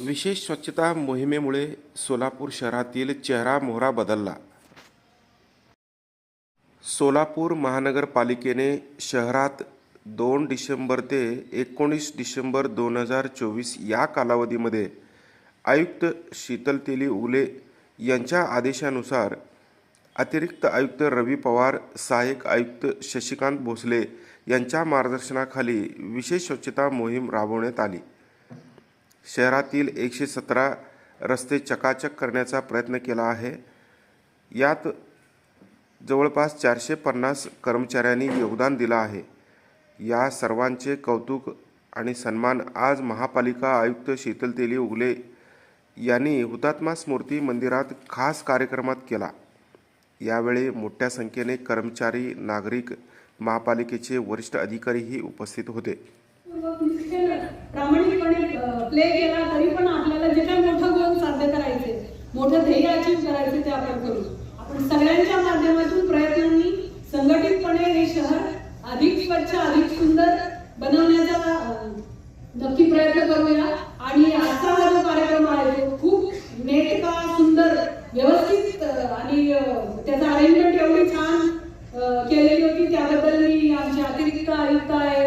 विशेष स्वच्छता मोहिमेमुळे सोलापूर शहरातील चेहरा मोहरा बदलला. सोलापूर महानगरपालिकेने शहरात दोन डिसेंबर ते एकोणीस डिसेंबर दोन हजार चोवीस या कालावधीमध्ये आयुक्त शीतल तेली उले यांच्या आदेशानुसार अतिरिक्त आयुक्त रवी पवार सहाय्यक आयुक्त शशिकांत भोसले यांच्या मार्गदर्शनाखाली विशेष स्वच्छता मोहीम राबवण्यात आली. शहरातील एकशे सतरा रस्ते चकाचक करण्याचा प्रयत्न केला आहे. यात जवळपास चारशे पन्नास कर्मचाऱ्यांनी योगदान दिलं आहे. या सर्वांचे कौतुक आणि सन्मान आज महापालिका आयुक्त शीतल तेली उगले यांनी हुतात्मा स्मृती मंदिरात खास कार्यक्रमात केला. यावेळी मोठ्या संख्येने कर्मचारी नागरिक महापालिकेचे वरिष्ठ अधिकारीही उपस्थित होते. प्रामाणिकपणे प्ले केला तरी पण आपल्याला जे काही मोठं गोल साध्य करायचे मोठं ध्येय अचीव्ह करायचे ते आपण करू. आपण सगळ्यांच्या माध्यमातून प्रयत्नांनी संघटितपणे हे शहर अधिक स्वच्छ अधिक सुंदर बनवण्याचा नक्की प्रयत्न करूया. आणि आजचा हा जो कार्यक्रम आहे तो खूप नेटका सुंदर व्यवस्थित आणि त्याचा त्याचं अरेंजमेंट एवढी छान केलेली होती. त्याबद्दल मी आमचे अतिरिक्त आयुक्त आहे